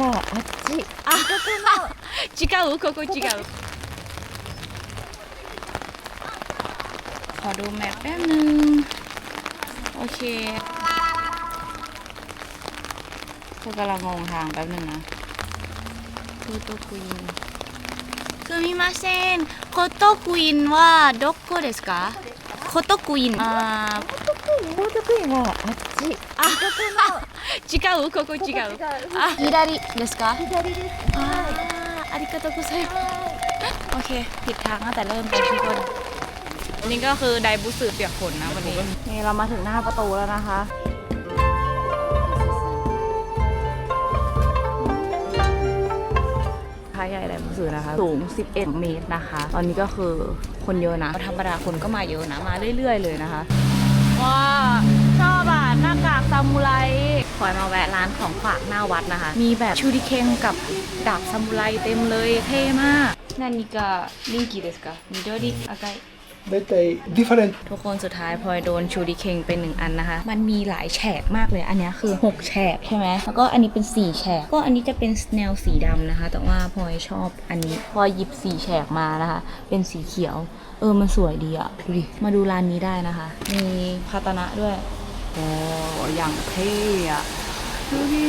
はあっちあ違うここ違うขอดูแมปแป๊บนึง โอเคเธอกำลังงงทางแป๊บนึงนะโคโตคุอินすみませんコトクインはどこですか コトクインあ高徳院はあっちー違うここ違うあ左ですか左ですあーありがとうございますโอเค ผิดทางตั้งแต่เริ่มไปทุกคนนี่ก็คือไดบุสึเปียกฝนนะวันนี้ นี่เรามาถึงหน้าประตูแล้วนะคะ อะไรหนังสือนะคะ สูง 11 เมตรนะคะ ตอนนี้ก็คือคนเยอะนะธรรมดาคนก็มาเยอะนะ มาเรื่อย ๆ เลยนะคะว้าชอบอะหน้ากากซามูไรขอยมาแวะร้านของฝากหน้าวัดนะคะ มีแบบชูดิเคงกับดาบซามูไรเต็มเลยเท่มากนานิการิงกิเดสกะมิโดิอาไาย ได้ใจ different ทุกคนสุดท้ายพลอยโดนชูดิเคงเป็นหนึ่งอันนะคะ มันมีหลายแฉกมากเลยอันนี้คือ 6 แฉกใช่ไหมแล้วก็อันนี้เป็น 4 แฉกก็อันนี้จะเป็นแนวสีดำนะคะ แต่ว่าพลอยชอบอันนี้พลอยหยิบ 4 แฉกมานะคะ เป็นสีเขียว เออมันสวยดีอะดูดิมาดูร้านนี้ได้นะคะ มีคาตนะด้วยโอ้อย่างเท่อะดูดิ